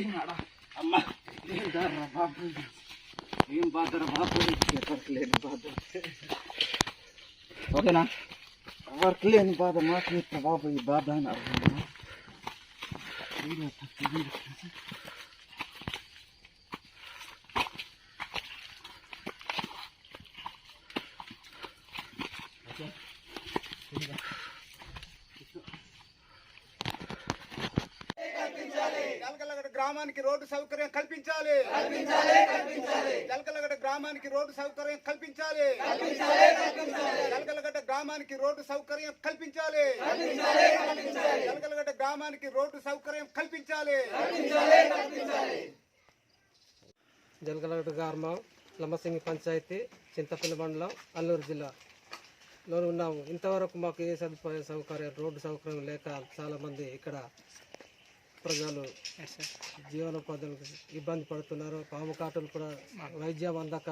ini ada. Amma, Oke nah. Terkelian badar mati babu ini badan apa? Ini tak ini. జలకలగడ గ్రామానికి road సౌకర్యం కల్పించాలి జలకలగడ గ్రామానికి road సౌకర్యం కల్పించాలి జలకలగడ్డ గ్రామానికి రోడ్డు సౌకర్యం కల్పించాలి. జలకలగడ్డ గ్రామానికి రోడ్డు సౌకర్యం కల్పించాలి. జలగలగడ్డ గ్రామం లమ్మసింగి పంచాయతీ చింతపల్లి మండలం అల్లూరు జిల్లాలో ఉన్నాము. ఇంతవరకు మాకు ఏ సదుపాయ సౌకర్యం రోడ్డు సౌకర్యం లేక చాలామంది ఇక్కడ ప్రజలు జీవనోపాధులకు ఇబ్బంది పడుతున్నారు. పాము కాటులు కూడా వైద్యం అందక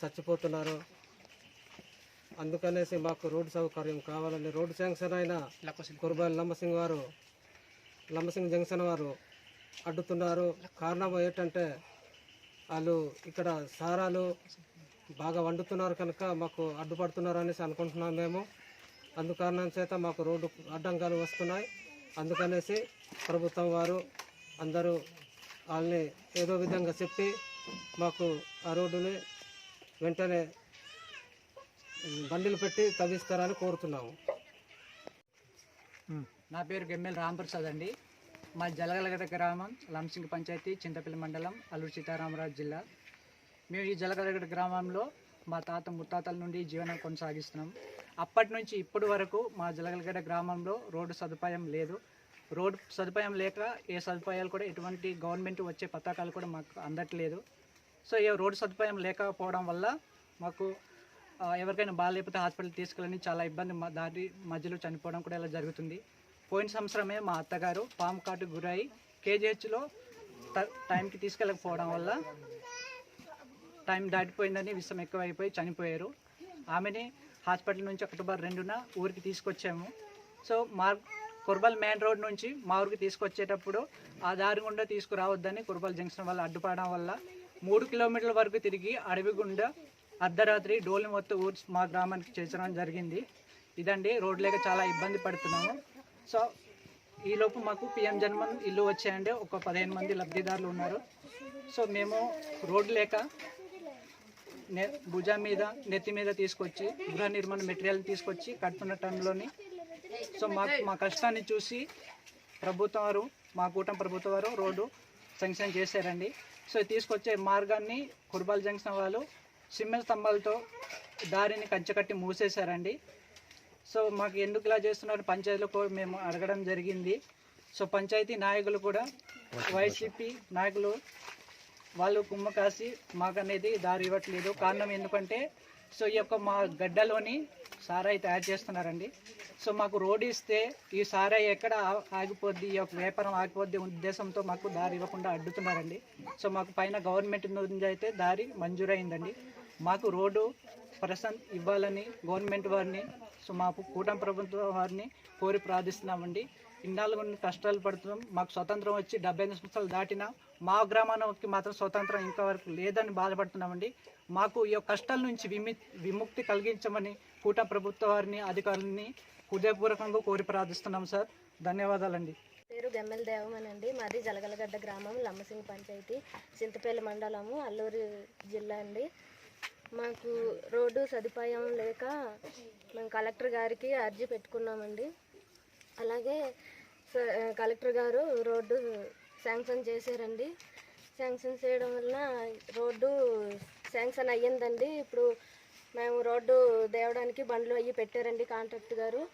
చచ్చిపోతున్నారు. అందుకనేసి మాకు రోడ్డు సౌకర్యం కావాలని రోడ్డు శాంక్షన్ అయిన కుర్బాయి లంబసింగ్ వారు లంబసింగ్ జంక్షన్ వారు అడ్డుతున్నారు. కారణం ఏంటంటే వాళ్ళు ఇక్కడ సారాలు బాగా వండుతున్నారు కనుక మాకు అడ్డుపడుతున్నారు అనేసి అనుకుంటున్నాం మేము. అందుకారణం చేత మాకు రోడ్డు అడ్డంకాలు వస్తున్నాయి. అందుకనేసి ప్రభుత్వం వారు అందరూ వాళ్ళని ఏదో విధంగా చెప్పి మాకు ఆ రోడ్డుని వెంటనే బండిలు పెట్టి తవ్విస్తారని కోరుతున్నాము. నా పేరు గెమ్మెల్ రాంప్రసాద్ అండి. మా జలగలగడ గ్రామం లంసింగ్ పంచాయతీ చింతపల్లి మండలం అల్లూరు సీతారామరాజు జిల్లా. మేము ఈ జలగలగడ గ్రామంలో మా తాత ముత్తాతల నుండి జీవనం కొనసాగిస్తున్నాం. అప్పటి నుంచి ఇప్పటి వరకు మా జలగలగడ గ్రామంలో రోడ్డు సదుపాయం లేదు. రోడ్డు సదుపాయం లేక ఏ సదుపాయాలు కూడా ఎటువంటి గవర్నమెంట్ వచ్చే పథకాలు కూడా మాకు అందట్లేదు. సో ఏ రోడ్డు సదుపాయం లేకపోవడం వల్ల మాకు ఎవరికైనా బాగాలేకపోతే హాస్పిటల్ తీసుకెళ్ళని చాలా ఇబ్బంది మా దారి మధ్యలో చనిపోవడం కూడా ఇలా జరుగుతుంది. పోయిన సంవత్సరమే మా అత్తగారు పాము కాటు గురై కేజీహెచ్లో టైంకి తీసుకెళ్ళకపోవడం వల్ల టైం దాటిపోయిందని విషయం ఎక్కువైపోయి చనిపోయారు. ఆమెని హాస్పిటల్ నుంచి అక్టోబర్ రెండున ఊరికి తీసుకొచ్చాము. సో మా కుర్బల్ మెయిన్ రోడ్ నుంచి మా ఊరికి తీసుకొచ్చేటప్పుడు ఆ దారి గుండా తీసుకురావద్దని కుర్బల్ జంక్షన్ వల్ల అడ్డుపడడం వల్ల మూడు కిలోమీటర్ల వరకు తిరిగి అడవి గుండా అర్ధరాత్రి డోలి మొత్తం ఊర్చి మా గ్రామానికి చేర్చడం జరిగింది. ఇదండి రోడ్ లేక చాలా ఇబ్బంది పడుతున్నాము. సో ఈలోపు మాకు పిఎం జన్మన్ ఇల్లు వచ్చాయండి. ఒక పదిహేను మంది లబ్ధిదారులు ఉన్నారు. సో మేము రోడ్ లేక నె భుజం మీద నెత్తి మీద తీసుకొచ్చి గృహ నిర్మాణ మెటీరియల్ తీసుకొచ్చి కడుతున్న టైంలోని సో మాకు మా కష్టాన్ని చూసి ప్రభుత్వం వారు మా కూటమి ప్రభుత్వం వారు రోడ్డు శాంక్షన్ చేశారండి. సో తీసుకొచ్చే మార్గాన్ని కుర్బాల్ జంక్షన్ వాళ్ళు సిమెంట్ స్తంభాలతో దారిని కంచెకట్టి మూసేశారండి. సో మాకు ఎందుకు ఇలా చేస్తున్నారు? పంచాయతీలో మేము అడగడం జరిగింది. సో పంచాయతీ నాయకులు కూడా వైసీపీ నాయకులు వాళ్ళు కుమ్మ కాసి మాకు అనేది దారి ఇవ్వట్లేదు. కారణం ఎందుకంటే సో ఈ యొక్క మా గడ్డలోని సారాయి తయారు చేస్తున్నారండి. సో మాకు రోడ్ ఇస్తే ఈ సారాయి ఎక్కడ ఆగిపోద్ది? ఈ యొక్క వ్యాపారం ఆగిపోద్ది ఉద్దేశంతో మాకు దారి ఇవ్వకుండా అడ్డుతున్నారండి. సో మాకు పైన గవర్నమెంట్ నుంచి అయితే దారి మంజూరైందండి. మాకు రోడ్డు ప్రసన్ ఇవ్వాలని గవర్నమెంట్ వారిని సో మాకు కూటమి ప్రభుత్వం వారిని కోరి ప్రార్థిస్తున్నామండి. ఇన్నాళ్ళు కొన్ని కష్టాలు పడుతున్నాం. మాకు స్వతంత్రం వచ్చి డెబ్బై ఎనిమిది సంవత్సరాలు దాటినా మా గ్రామానికి మాత్రం స్వతంత్రం ఇంకా వరకు లేదని బాధపడుతున్నామండి. మాకు ఈ యొక్క కష్టాల నుంచి విమి విముక్తి కలిగించమని కూటమి ప్రభుత్వ వారిని అధికారులని హృదయపూర్వకంగా కోరి ప్రార్థిస్తున్నాం సార్. ధన్యవాదాలండి. పేరు గమ్మెల దేవమని అండి మాది జలగలగడ్డ గ్రామం లమ్మసింగ్ పంచాయతీ చింతపల్లి మండలము అల్లూరు జిల్లా అండి. మాకు రోడ్డు సదుపాయం లేక మేము కలెక్టర్ గారికి అర్జీ పెట్టుకున్నామండి. అలాగే స- కలెక్టర్ గారు రోడ్డు శాంక్షన్ చేశారండి. శాంక్షన్ చేయడం వలన రోడ్డు శాంక్షన్ అయ్యిందండి. ఇప్పుడు మేము రోడ్డు దేవడానికి బండ్లు అయ్యి పెట్టారండి కాంట్రాక్ట్ గారు.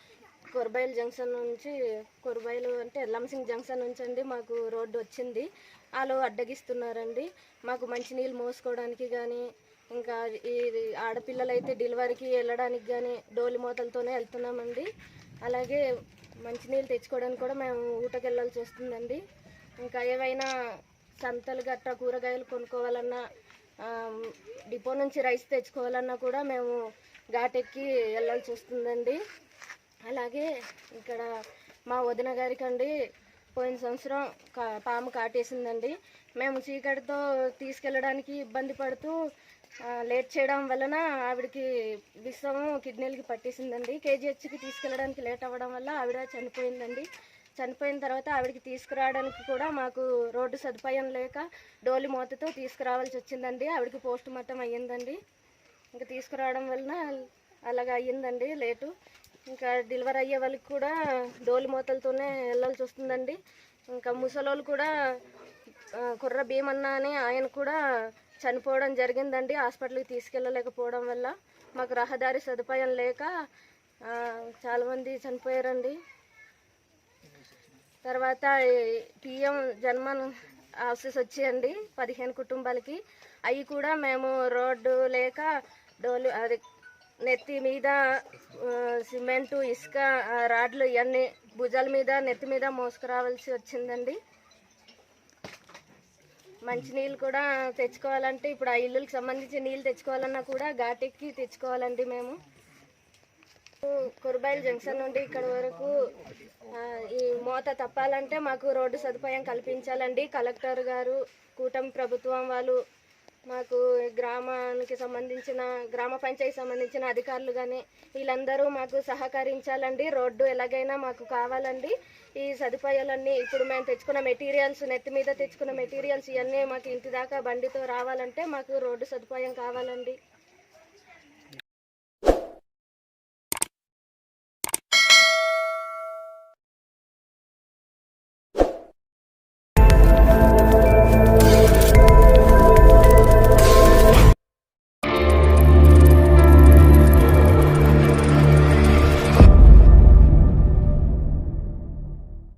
కొరబైల్ జంక్షన్ నుంచి కొరబైలు అంటే లంసింగ్ జంక్షన్ నుంచి అండి మాకు రోడ్డు వచ్చింది. వాళ్ళు అడ్డగిస్తున్నారండి. మాకు మంచినీళ్ళు మోసుకోవడానికి కానీ ఇంకా ఇది ఆడపిల్లలైతే డెలివరీకి వెళ్ళడానికి కానీ డోలి మూతలతోనే వెళ్తున్నామండి. అలాగే మంచినీళ్ళు తెచ్చుకోవడానికి కూడా మేము ఊటకి వెళ్ళాల్సి వస్తుందండి. ఇంకా ఏవైనా సంతలు గట్ట కూరగాయలు కొనుక్కోవాలన్నా డిపో నుంచి రైస్ తెచ్చుకోవాలన్నా కూడా మేము ఘాటెక్కి వెళ్ళాల్సి వస్తుందండి. అలాగే ఇక్కడ మా వదిన గారికి అండి పోయిన సంవత్సరం కా- పాము కాటేసిందండి. మేము చీకటితో తీసుకెళ్ళడానికి ఇబ్బంది పడుతూ లేట్ చేయడం వలన ఆవిడకి విషము కిడ్నీలకి పట్టేసిందండి. కేజీహెచ్కి తీసుకెళ్ళడానికి లేట్ అవ్వడం వల్ల ఆవిడ చనిపోయిందండి. చనిపోయిన తర్వాత ఆవిడకి తీసుకురావడానికి కూడా మాకు రోడ్డు సదుపాయం లేక డోలి మూతతో తీసుకురావాల్సి వచ్చిందండి. ఆవిడకి పోస్ట్ మార్టం అయ్యిందండి. ఇంకా తీసుకురావడం వలన అలాగ అయ్యిందండి లేటు. ఇంకా డెలివరీ అయ్యే వాళ్ళకి కూడా డోలి మూతలతోనే వెళ్ళాల్సి వస్తుందండి. ఇంకా ముసలోళ్ళు కూడా కుర్ర భీమన్న అని ఆయన కూడా చనిపోవడం జరిగిందండి. హాస్పిటల్కి తీసుకెళ్ళలేకపోవడం వల్ల మాకు రహదారి సదుపాయం లేక చాలామంది చనిపోయారండి. తర్వాత పిఎం జన్మన్ హౌసెస్ వచ్చాయండి పదిహేను కుటుంబాలకి. అవి కూడా మేము రోడ్డు లేక డోలు అది నెత్తి మీద సిమెంటు ఇసుక రాడ్లు ఇవన్నీ భుజాల మీద నెత్తి మీద మోసుకురావాల్సి వచ్చిందండి. మంచినీళ్ళు కూడా తెచ్చుకోవాలంటే ఇప్పుడు ఆ ఇల్లులకు సంబంధించి నీళ్ళు తెచ్చుకోవాలన్నా కూడా ఘాటెక్కి తెచ్చుకోవాలండి మేము. కురుబైల్ జంక్షన్ నుండి ఇక్కడ వరకు ఈ మోత తప్పాలంటే మాకు రోడ్డు సదుపాయం కల్పించాలండి. కలెక్టర్ గారు కూటమి ప్రభుత్వం వాళ్ళు మాకు గ్రామానికి సంబంధించిన గ్రామ పంచాయతీ సంబంధించిన అధికారులు కానీ వీళ్ళందరూ మాకు సహకరించాలండి. రోడ్డు ఎలాగైనా మాకు కావాలండి. ఈ సదుపాయాలన్నీ ఇప్పుడు మేము తెచ్చుకున్న మెటీరియల్స్ నెత్తి మీద తెచ్చుకున్న మెటీరియల్స్ ఇవన్నీ మాకు ఇంటి దాకా బండితో రావాలంటే మాకు రోడ్డు సదుపాయం కావాలండి.